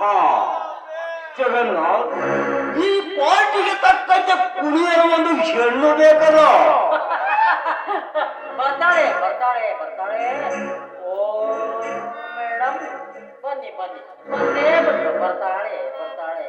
ಹಾ ಜಗನ್ನ ಈ ಪಾರ್ಟಿಗೆ ತಕ್ಕಂತೆ ಕುಣಿಯಲು ಒಂದು ಹೆಣ್ಣು ಬೇಕಲ್ಲ? ಬರ್ತಾಳೆ ಬರ್ತಾಳೆ ಬರ್ತಾಳೆ. ಓ ಮೇಡಮ್ ಬನ್ನಿ ಬನ್ನಿ. ಬಂದೇ ಬರ್ತಾಳೆ ಬರ್ತಾಳೆ ಬರ್ತಾಳೆ.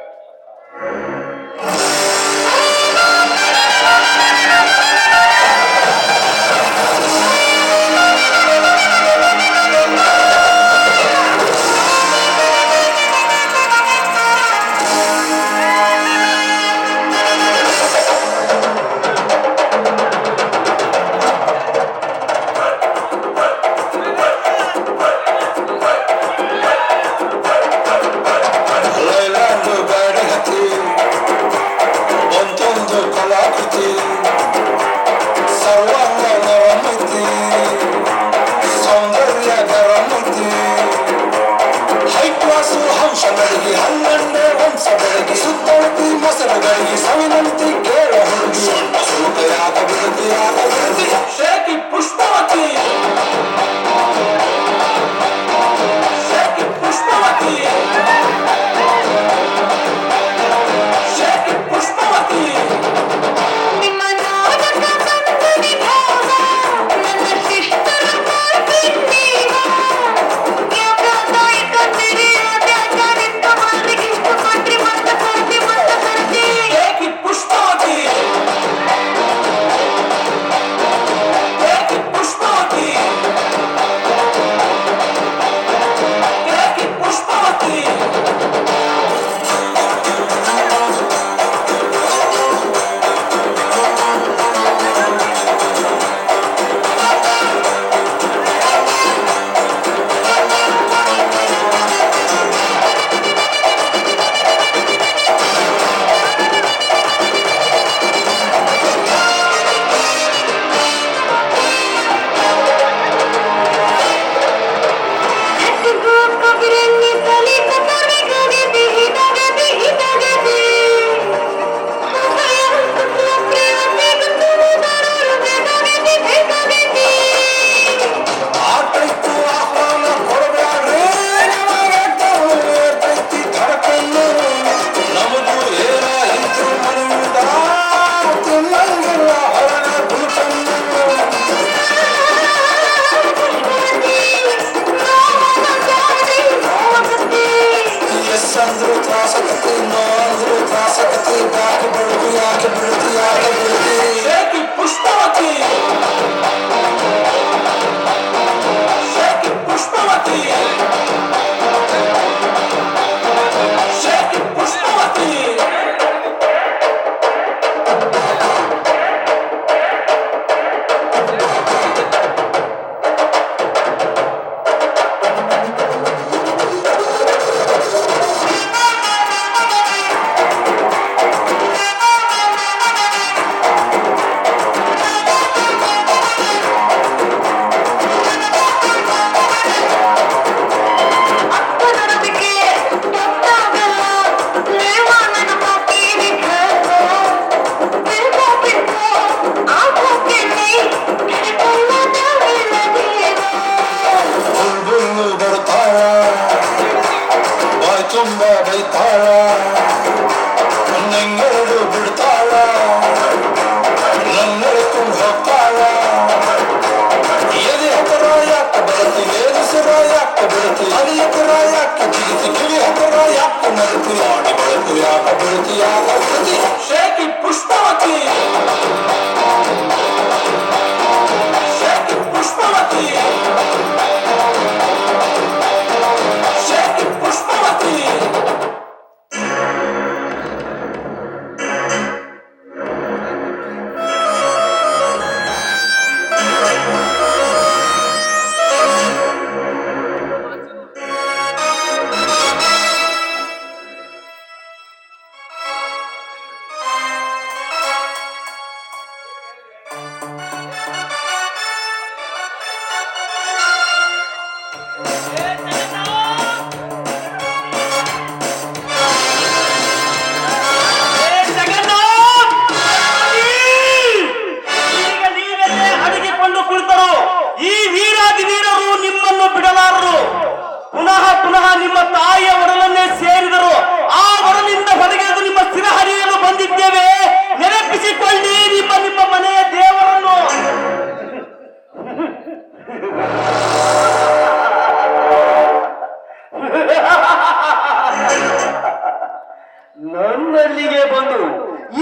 ನನ್ನಲ್ಲಿಗೆ ಬಂದು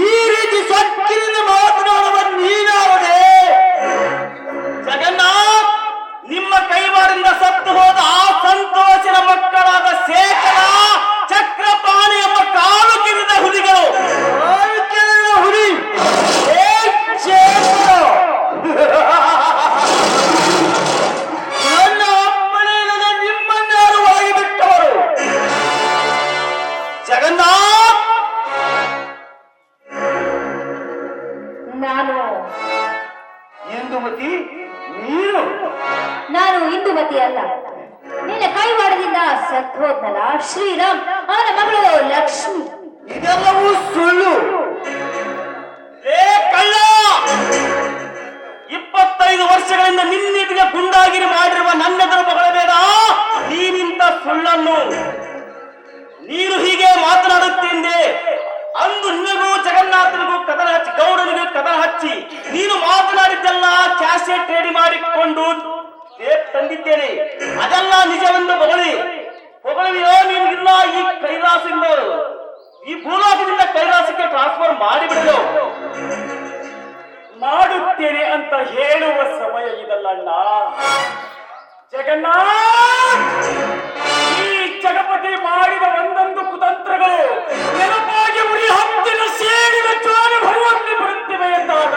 ಈ ರೀತಿ ಸಕ್ಕಿನಿಂದ ಮಾತನಾಡುವ ನೀನಾವದೆ ಜಗನ್ನಾಥ್, ನಿಮ್ಮ ಕೈವಾರಿಂದ ಸತ್ತು ಹೋದ ಆ ಸಂತೋಷನ ಮಕ್ಕಳಾದ ಶೇಖರ ಚಕ್ರಪಾಣಿ ಎಂಬ ಕಾಲು ಕಿರಿದ ಹುಲಿಗಳು. ನಿನ್ನ ಕೈವಾಡದಿಂದ ಸತ್ ಹೋದ್ನಲ್ಲ ಶ್ರೀರಾಮ್, ಅವನ ಮಗಳು ಲಕ್ಷ್ಮಿ. ಇದೆಲ್ಲವೂ ಸುಳ್ಳು. ಏ ಕಳ್ಳ! ಇಪ್ಪತ್ತೈದು ವರ್ಷಗಳಿಂದ ನಿನ್ನೆಟಿಗೆ ಗುಂಡಾಗಿರಿ ಮಾಡಿರುವ ನನ್ನ ನನ್ನೆದುರು ಮಗಳಬೇಡ. ನೀನಿಂತ ಸುಳ್ಳನ್ನು. ನೀನು ಹೀಗೆ ಮಾತನಾಡುತ್ತೆಂದೆ. ಅಂದು ನಿನಗೂ ಜಗನ್ನಾಥನಿಗೂ ಕದನ ಹಚ್ಚಿ, ಗೌಡನಿಗೂ ಕದನ ಹಚ್ಚಿ, ನೀನು ಮಾತನಾಡಿದ್ದೆಲ್ಲ ಕ್ಯಾಸೆಟ್ ರೆಡಿ ಮಾಡಿಕೊಂಡು ಟೇಪ್ ತಂದಿದ್ದೇನೆ. ಅದೆಲ್ಲ ನಿಜವೆಂದು ಹೊಗಳಿ. ಹೊಗಳಿವೆಯೋ ಇಲ್ಲ ಈ ಕೈಲಾಸದಿಂದ ಈ ಭೂಲೋಕದಿಂದ ಕೈಲಾಸಕ್ಕೆ ಟ್ರಾನ್ಸ್ಫರ್ ಮಾಡಿಬಿಡಲು ಮಾಡುತ್ತೇನೆ ಅಂತ ಹೇಳುವ ಸಮಯ ಇದಲ್ಲಣ್ಣ ಜಗನ್ನಾಥ್! ಈ ಜಗಪತಿ ಮಾಡಿದ ಒಂದೊಂದು ಕುತಂತ್ರಗಳು ನೆನಪಾಗಿ ಉಳಿ ಹತ್ತಿನ ಸೇರಿದ ಚೋರ ಬರುವಂತೆ ಬರುತ್ತಿವೆ ಎಂದಾಗ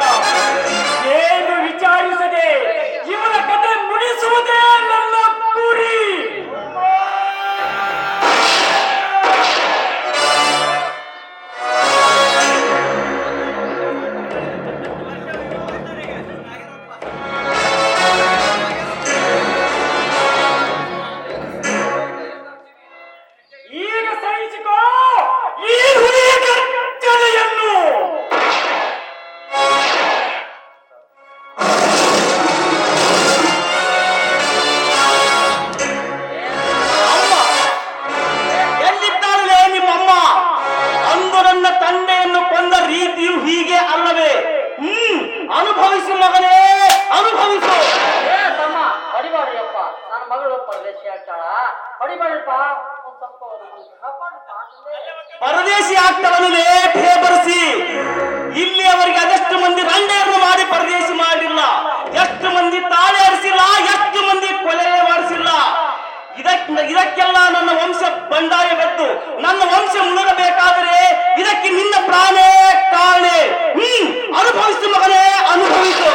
ಹೊಡಿಬೇಡ್ರಪ್ಪ ಆಗ್ತವನ್ನು ಲೇಖೇ. ಪರದೇಶಿ ಬರೆಸಿ ಇಲ್ಲಿ ಅವರಿಗೆ ಅದೆಷ್ಟು ಮಂದಿ ರಂಡೆಯನ್ನು ಮಾಡಿ ಪರದೇಶಿ ಮಾಡಿಲ್ಲ. ಎಷ್ಟು ಮಂದಿ ತಾಳೆ ಹರಿಸಿಲ್ಲ ಎಷ್ಟು ಮಂದಿ ಕೊಲೆ ಮಾಡಿಸಿಲ್ಲ. ಇದಕ್ ಇದಕ್ಕೆಲ್ಲ ನನ್ನ ವಂಶ ಬಂಡಾಯವೆದ್ದು ನನ್ನ ವಂಶ ಮುಳುಗಬೇಕಾದರೆ ಇದಕ್ಕೆ ನಿನ್ನ ಪ್ರಾಣೇ ಕಾಣೆ ಹ್ಮ್ ಅನುಭವಿಸು ಮಗನೇ ಅನುಭವಿಸು.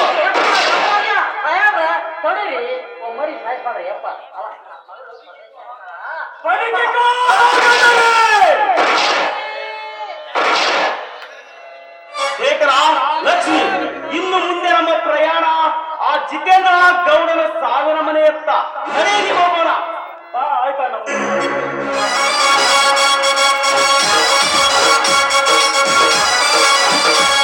ಶೇಖರ, ಲಕ್ಷ್ಮಿ, ಇನ್ನು ಮುಂದೆ ನಮ್ಮ ಪ್ರಯಾಣ ಆ ಜಿತೇಂದ್ರ ಗೌಡನ ಸಾವಿರ ಮನೆಯತ್ತ. ನಡೆಯಲಿ ಹೋಗೋಣ. ಆಯ್ತಾ ನಮ್ಮ